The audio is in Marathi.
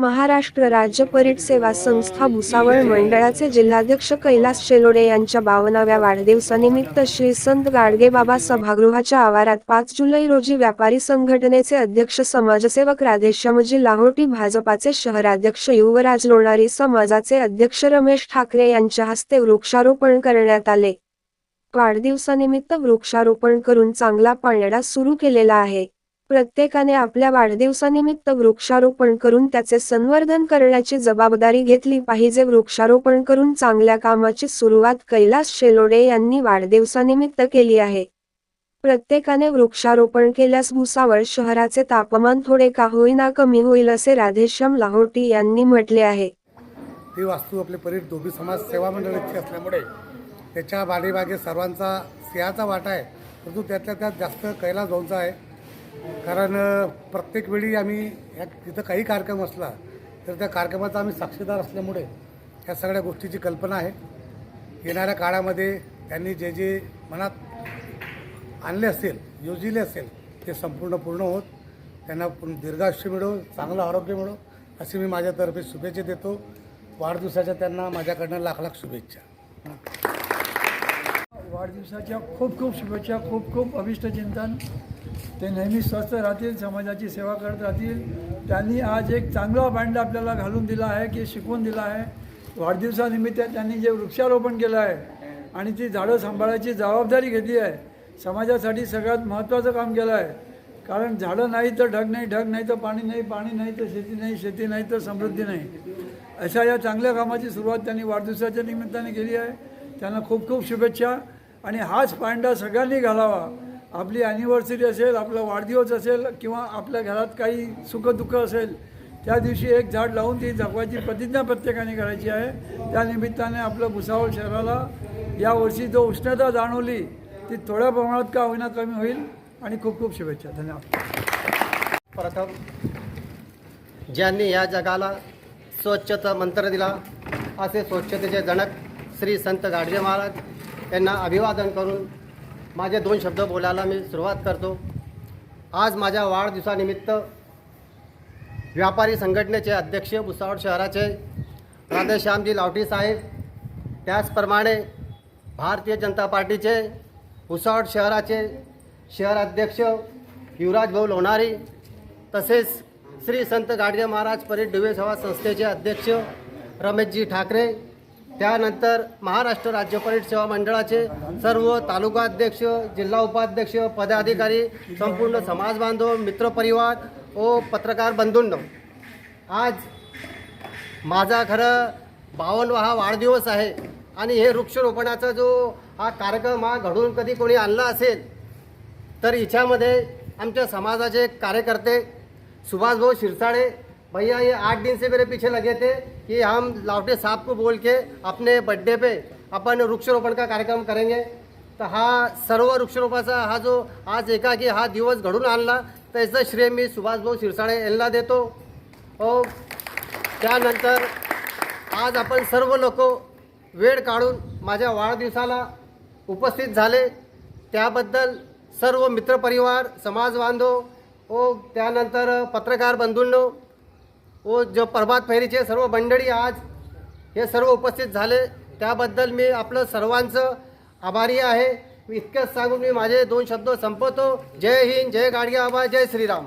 महाराष्ट्र राज्य परीट सेवा संस्था भुसावळ मंडळाचे जिल्हाध्यक्ष कैलास शेलोडे यांच्या बावनाव्या वाढदिवसानिमित्त श्री संत गाडगेबाबा सभागृहाच्या आवारात पाच जुलै रोजी व्यापारी संघटनेचे अध्यक्ष समाजसेवक राधेश्यामजी लाहोटी भाजपाचे शहराध्यक्ष युवराज लोणारी समाजाचे अध्यक्ष रमेश ठाकरे यांच्या हस्ते वृक्षारोपण करण्यात आले. वाढदिवसानिमित्त वृक्षारोपण करून चांगला पाळणा सुरू केलेला आहे. प्रत्येकाने आपल्या वाढदिवसानिमित्त वृक्षारोपण करून त्याचे संवर्धन करण्याची जबाबदारी घेतली पाहिजे. वृक्षारोपण करून चांगल्या कामाची सुरुवात कैलास शेलोडे यांनी वाढदिवसानिमित्त केली आहे. प्रत्येकाने वृक्षारोपण केल्यास भुसावळ शहराचे तापमान थोडे का होईना कमी होईल असे राधेश्याम लाहोटी यांनी म्हटले आहे. ही वास्तू आपले परीट दोघी समाज सेवा मंडळाची असल्यामुळे त्याच्या बागेबागे सर्वांचा सिंहाचा वाटा आहे. परंतु त्यातल्या त्यात जास्त कैलास भाऊंचा आहे. कारण प्रत्येक वेळी आम्ही या तिथं काही कार्यक्रम असला तर त्या कार्यक्रमाचा आम्ही साक्षीदार असल्यामुळे या सगळ्या गोष्टीची कल्पना आहे. येणाऱ्या काळामध्ये त्यांनी जे जे मनात आणले असेल योजिले असेल ते संपूर्ण पूर्ण होत. त्यांना दीर्घायुष्य मिळो चांगलं आरोग्य मिळो अशी मी माझ्यातर्फे शुभेच्छा देतो. वाढदिवसाच्या त्यांना माझ्याकडनं लाख लाख शुभेच्छा. वाढदिवसाच्या खूप खूप शुभेच्छा खूप खूप अभिष्ट चिंतन. ते नेहमी स्वस्थ राहतील समाजाची सेवा करत राहतील. त्यांनी आज एक चांगला बँड आपल्याला घालून दिला आहे की शिकवून दिला आहे. वाढदिवसानिमित्त त्यांनी जे वृक्षारोपण केलं आहे आणि ती झाडं सांभाळायची जबाबदारी घेतली आहे समाजासाठी सगळ्यात महत्त्वाचं काम केलं आहे. कारण झाडं नाही तर ढग नाही ढग नाही तर पाणी नाही पाणी नाही तर शेती नाही शेती नाही तर समृद्धी नाही. अशा या चांगल्या कामाची सुरुवात त्यांनी वाढदिवसाच्या निमित्ताने केली आहे. त्यांना खूप खूप शुभेच्छा आणि हाच पांडा सगळ्यांनी घालावा. आपली ॲनिव्हर्सरी असेल आपला वाढदिवस असेल किंवा आपल्या घरात काही सुखदुःख असेल त्या दिवशी एक झाड लावून ती जगवायची प्रतिज्ञा प्रत्येकाने करायची आहे. त्या निमित्ताने आपलं भुसावळ शहराला यावर्षी जो उष्णता जाणवली ती थोड्या प्रमाणात का होईना कमी होईल. आणि खूप खूप शुभेच्छा. धन्यवाद. प्रथम ज्यांनी या जगाला स्वच्छता मंत्र दिला असे स्वच्छतेचे जनक श्री संत गाडगे महाराज यांना अभिवादन करून माझे दोन शब्द बोलायला मी सुरुवात करतो. आज माझ्या वाढदिवसानिमित्त व्यापारी संघटनेचे अध्यक्ष भुसावळ शहराचे राधेश्यामजी लावटी साहेब त्याचप्रमाणे भारतीय जनता पार्टीचे भुसावळ शहराचे शहराध्यक्ष युवराज भाऊ लोणारी तसेच श्री संत गाडगे महाराज परीट डुवे सेवा संस्थेचे अध्यक्ष रमेशजी ठाकरे त्यानंतर महाराष्ट्र राज्य परीट सेवा मंडळाचे सर्व तालुका अध्यक्ष जिल्हा उपाध्यक्ष पदाधिकारी संपूर्ण समाज बांधव मित्रपरिवार व पत्रकार बंधूंनो आज माझा खरं बावन्न हा वाढदिवस आहे आणि हे वृक्षरोपणाचा जो हा कार्यक्रम हा घडून कधी कोणी आणला असेल तर हिच्यामध्ये आमच्या समाजाचे कार्यकर्ते सुभाषभाऊ शिरसाळे भैया ये आठ दिन से मेरे पीछे लगे थे कि हम लावटे साहब को बोल के अपने बर्थडे पे अपन वृक्षरोपण का कार्यक्रम करेंगे। तर हा सर्व वृक्षारोपाचा हा जो आज एकाकी हा दिवस घडून आणला त्याचं श्रेय मी सुभाषभाऊ शिरसाळे यांना देतो। व त्यानंतर आज आपण सर्व लोक वेळ काढून माझ्या वाढदिवसाला उपस्थित झाले। त्याबद्दल सर्व मित्रपरिवार समाजबांधव व त्यानंतर पत्रकार बंधूंनो व जो प्रभात फेरीचे सर्व मंडळी आज हे सर्व उपस्थित झाले. त्याबद्दल मी आपलं सर्वांचं आभारी आहे. इतकंच सांगून मी माझे दोन शब्द संपवतो. जय हिंद जय गाडगे आबा जय श्रीराम.